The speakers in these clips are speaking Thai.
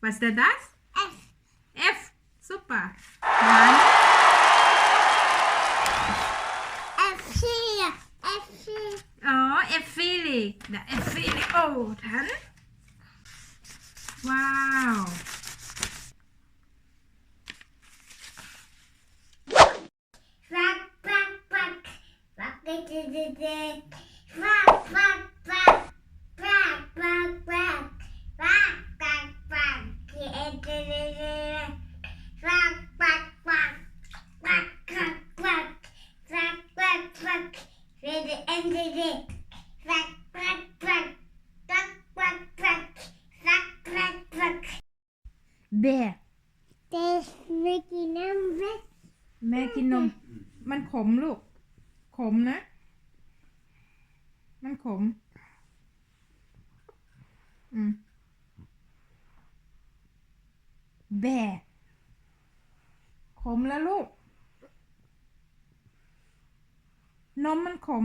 What's the dash? F. F. Super. One. F. F. Oh, F. F. The F. Philly. Oh, then. Wow. Rock, rock, rock. Rock, นะ มันขม อืมแบขมแล้วลูก นมมันขม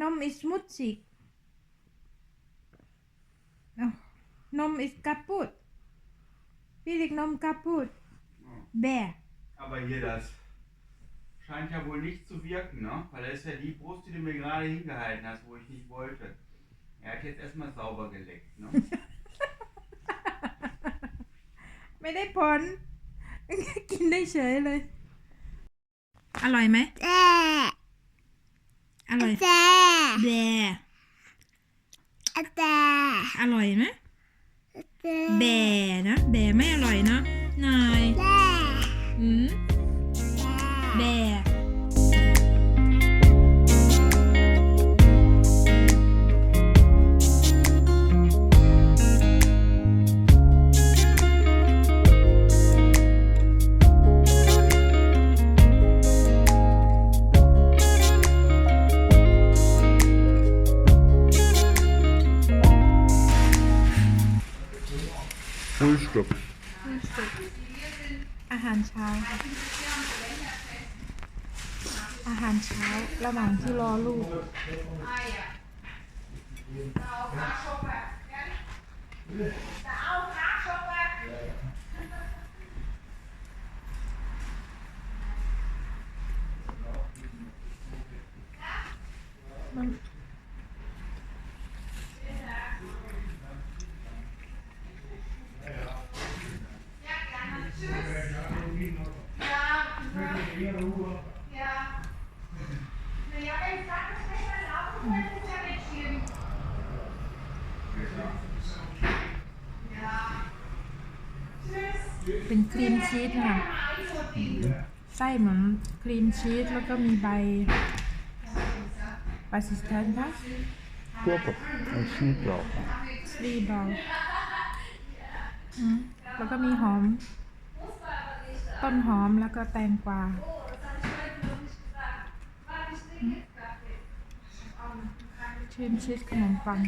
นม is schmutzig นม is kaputt พี่เด็กนม kaputt แบ Aber hier das scheint ja wohl nicht zu wirken, ne? Weil das ist ja die Brust, die du mir gerade hingehalten hast, wo ich nicht wollte. Er hat jetzt erstmal sauber geleckt, ne? Med det på den. Aloyme? Bäh! sjæle. Halløj Bäh, Halløj. Bäh, Halløj med. Bæ. Bæ med halløj, nej. bear Frühstück. Frühstück. อาหารเช้า อาหารเช้าระหว่างที่รอลูก มันเป็นครีมชีสค่ะไส้เหมือนครีมชีสแล้วก็มีใบปาซิสแตนค่ะ Gurke und Schnittlauch. สลีบอลอืมแล้วก็มีหอม ต้นหอมแล้วก็แตงกวาอืมครีมชีสขนมปัง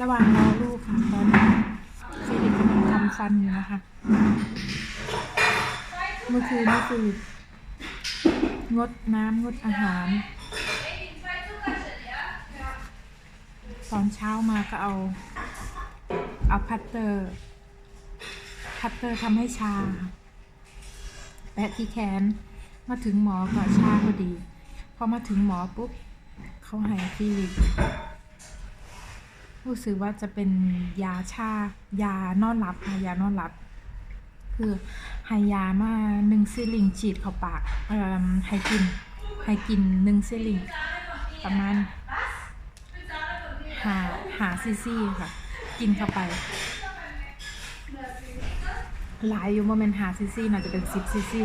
ระหว่างรอลูกค่ะตอนนี้ฟิลิปกำลังทำฟันอยู่นะคะ เมื่อคืนนี่คืองดน้ำงดอาหาร ตอนเช้ามาก็เอาเอาพัตเตอร์ พัตเตอร์ทำให้ชา แปะที่แขน มาถึงหมอก็ชาพอดี พอมาถึงหมอปุ๊บเขาให้ฟิลิป รู้สึกว่าจะเป็นยาชายานอนหลับค่ะยานอนหลับ คือให้ยามาหนึ่งซิลิงฉีดเข้าปากเอ่อให้กินให้กินหนึ่งซิลิงประมาณหาหาซีซีค่ะ กินเข้าไป หลายอยู่โมเมนหาซีซีน่าจะเป็นสิบซีซี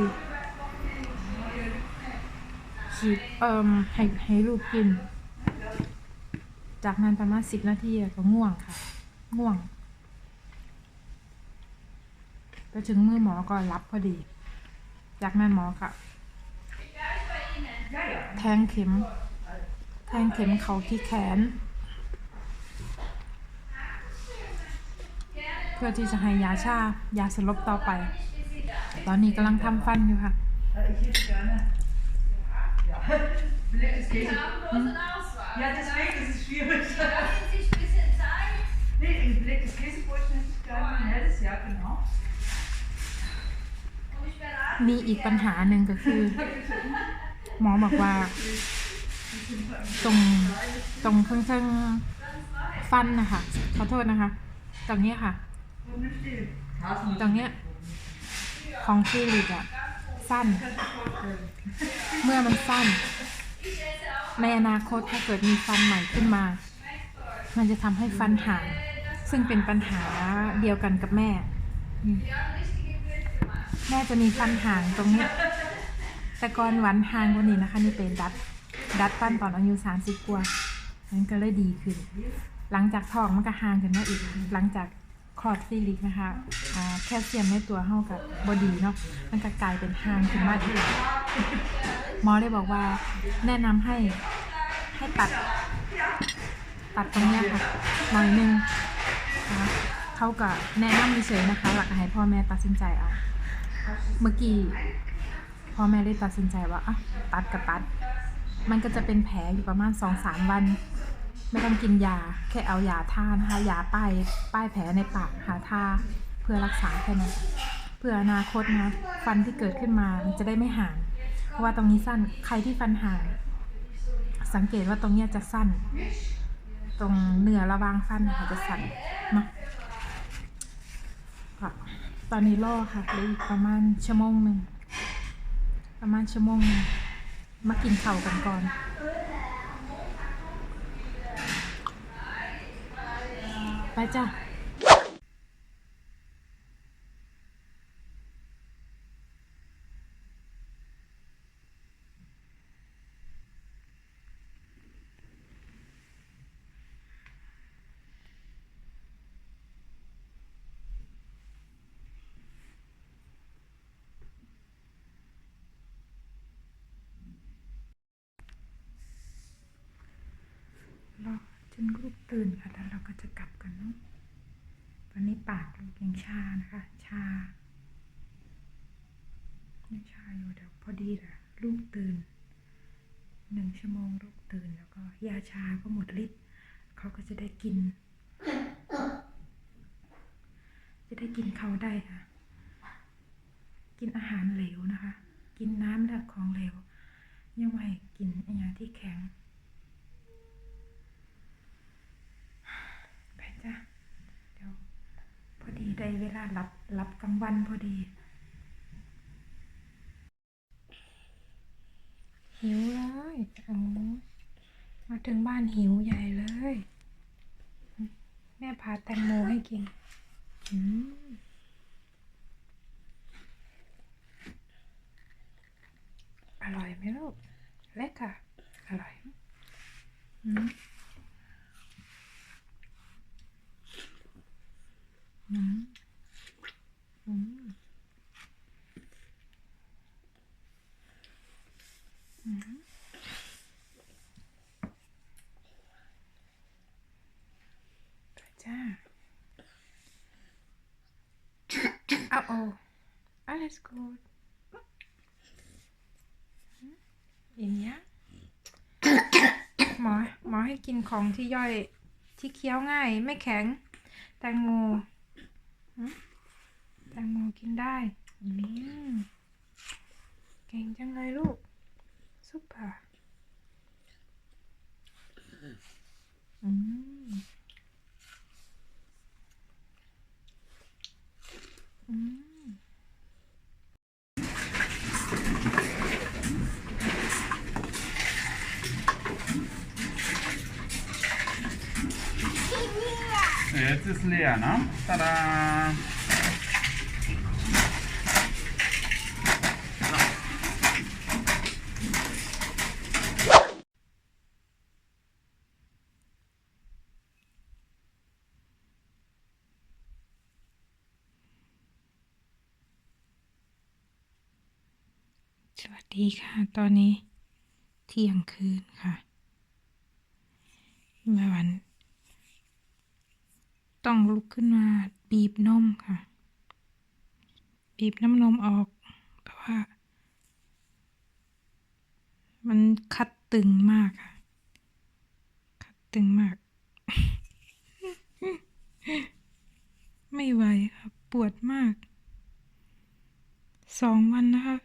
ฉีดเอ่มให้ให้ลูกกิน จากนั้นประมาณสิบนาทีก็ง่วงค่ะ ง่วง ไปถึงมือหมอก็รับพอดี จากนั้นหมอก็แทงเข็ม แทงเข็มเขาที่แขน เพื่อที่จะให้ยาชายาสลบต่อไป ตอนนี้กำลังทำฟันอยู่ค่ะ Ja. Es geht. Ja, deswegen ist es schwierig. Lassen Sie sich ein bisschen Zeit. Nee, ein belegtes Käsebrötchen hätte ich gerne, ein helles, ja, genau. Und ich werde ab. มีอีกปัญหาหนึ่งก็คือ หมอบอกว่า ตรงตรงข้างๆฟันนะคะขอโทษนะคะ ตรงเนี้ยค่ะ ตรงเนี้ยของฟิลิปอะสั้น เมื่อมันสั้น ในอนาคตถ้าเกิดมีฟันใหม่ขึ้นมา มันจะทำให้ฟันห่างซึ่งเป็นปัญหาเดียวกันกับแม่ แม่จะมีฟันห่างตรงนี้แต่ก่อนหวันห่างกว่านี้นะคะ นี่เป็นดัดดัดฟันตอนอายุสามสิบกว่ามันก็เลยดีขึ้น หลังจากท้องมันก็ห่างขึ้นมาอีก หลังจากคลอดฟิลิกนะคะแคลเซียมในตัวเฮากับบอดีเนาะมันก็กลายเป็นห่างขึ้นมาอีก หมอเลยบอกว่า แนะนำให้ให้ตัด ตัดตรงเนี้ยค่ะหน่อยนึงนะคะเขาก็แนะนำเฉยๆนะคะ หลักให้พ่อแม่ตัดสินใจเอา เมื่อกี้พ่อแม่ได้ตัดสินใจว่าอะตัดกับตัด มันก็จะเป็นแผลอยู่ประมาณสองสามวัน ไม่ต้องกินยา แค่เอายาทานะคะยาป้ายป้ายแผลในปากหาทาเพื่อรักษาแค่นั้นเพื่ออนาคตนะฟันที่เกิดขึ้นมามันจะได้ไม่ห่าง เพราะว่าตรงนี้สั้นใครที่ฟันห่าง สังเกตว่าตรงเนี้ยจะสั้น ตรงเหนือระวางฟันนะคะจะสั่นเนาะก็ตอนนี้รอค่ะเหลืออีกประมาณชั่วโมงหนึ่งประมาณชั่วโมงหนึ่งมากินข้ากันก่อนไปจ้ะ ร อจนลูกตื่นค่ะแล้วเราก็จะกลับกันเนาะตอนนี้ปากลูกยังชานะคะ ชายังชาอยู่เดี๋ยวพอดีแหละลูกตื่นหนึ่งชั่วโมงลูกตื่นแล้วก็ยาชาก็หมดฤทธิ์เขาก็จะได้กิน จะได้กินเขาได้ค่ะ กินอาหารเหลวนะคะ กินน้ำและของเหลวยังไม่กินอะไรที่แข็ง ไป จ้ะเดี๋ยวพอดีได้เวลารับรับกลางวันพอดี หิวเลยโอ้มาถึงบ้านหิวใหญ่เลย แม่พาแตงโมให้กินอืมอร่อยไหมลูกเล็กค่ะ อร่อย อืม อืมอืมอืมไป จ้าเอาโอ้ alles gut อืมอินยังหมอหมอให้กินของที่ย่อยที่เคี้ยวง่าย ไม่แข็ง แตงโม กินได้เก่งจังเลยลูก ซุปเปอร์อืม อืม Jetzt ist leer, ne? Tada!. สวัดี ดีค่ะ ตอนนี้เที่ยงคืนค่ะแม่วันต้องลุกขึ้นมาบีบนมค่ะ บีบน้ำนมออก เพราะว่า มันคัดตึงมากค่ะ คัดตึงมาก ไม่ไหวครับปวดมาก สองวันนะคะ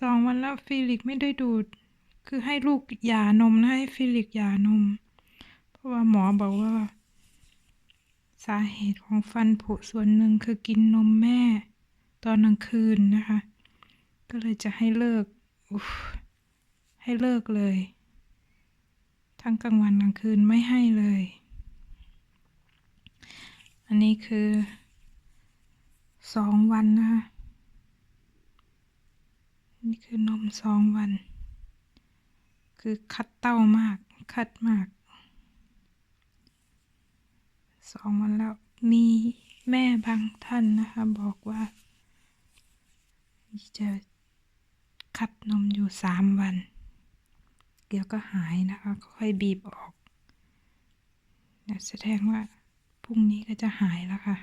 สองวันแล้วฟิลิกไม่ได้ดูด คือให้ลูกหย่านมนะให้ฟิลิกหย่านม เพราะว่าหมอบอกว่า สาเหตุของฟันผุส่วนหนึ่งคือกินนมแม่ ตอนกลางคืนนะคะ ก็เลยจะให้เลิกให้เลิกเลย ทั้งกลางวันกลางคืนไม่ให้เลย อันนี้คือสองวันนะคะ นี่คือนมสองวัน คือคัดเต้ามาก คัดมาก สองวันแล้ว มีแม่บางท่านนะคะ บอกว่า จะคัดนมอยู่สามวัน เดี๋ยวก็หายนะคะ ค่อยบีบออกเนี่ยแสดงว่าพรุ่งนี้ก็จะหายแล้วค่ะ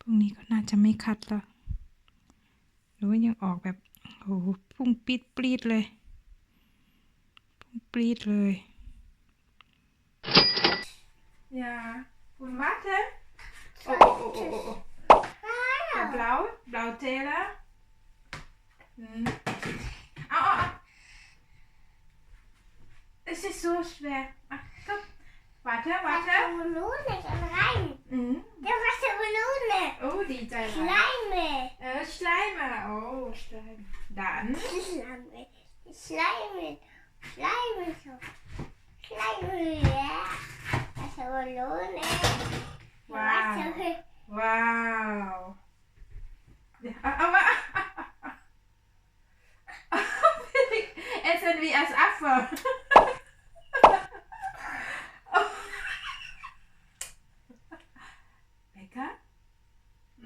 พรุ่งนี้ก็น่าจะไม่คัดแล้ว หรือว่ายังออกแบบ โอ้โหพุ่งปีดปรีดเลย พุ่งปรีดเลย Ja, und warte. Oh, oh, oh, oh, oh. Ja, blau, Blautäler. Hm. Au, au, au. Es ist so schwer. Ach, komm. Warte, warte. Melone kann rein. Mhm. Der Wassermelone. Oh, die Teile. Schleime. Äh, Schleimer. Oh, Schleim. Dann. Schleime. Schleime. Schleime. so. Schleime. Ja. Wassermelone. Wow. Wasser. Wow. Aber. Essen wie als Affe.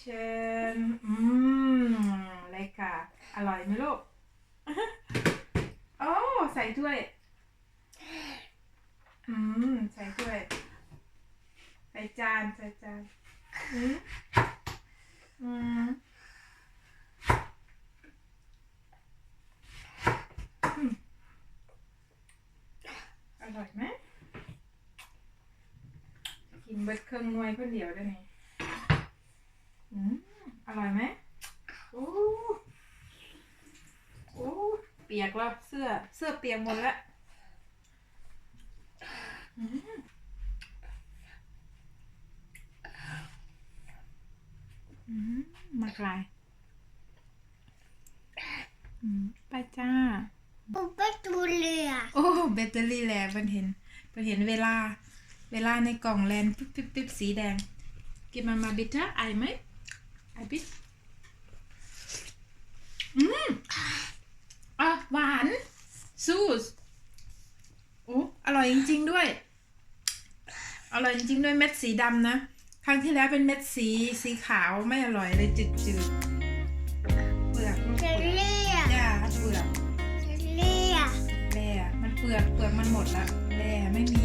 เชนอืมเลยค่ะ อร่อยไหมลูก โอ้ ใส่ถ้วย อืม ใส่ถ้วย ใส่จาน ใส่จาน อืมอืมอร่อยไหมกินเบิดเครื่องนวยคนเดียวได้ไหม อืมอร่อยไหมโอ้โอ้เปียกแล้วเสื้อเสื้อเปียกหมดแล้วอืมอืมมากลายอืมไปจ้า Betulia. โอ้แบตเตอรี่แลเพิ่นเห็นเพิ่นเห็นเวลา เวลาในกล่องแลนปิ๊บปิ๊บปิ๊บสีแดง กินมามาบิตเตอร์ไอไหม ไอพิษอืมอะหวานซูสโอ้อร่อยจริง ๆ ด้วย อร่อยจริง ๆ ด้วยเม็ดสีดำนะ ครั้งที่แล้วเป็นเม็ดสีสีขาวไม่อร่อยเลยจืดๆเปลือกเจลลี่อะย่าเปลือกเจลลี่อะแร่มันเปลือกเปลือกมันหมดละแร่ไม่มี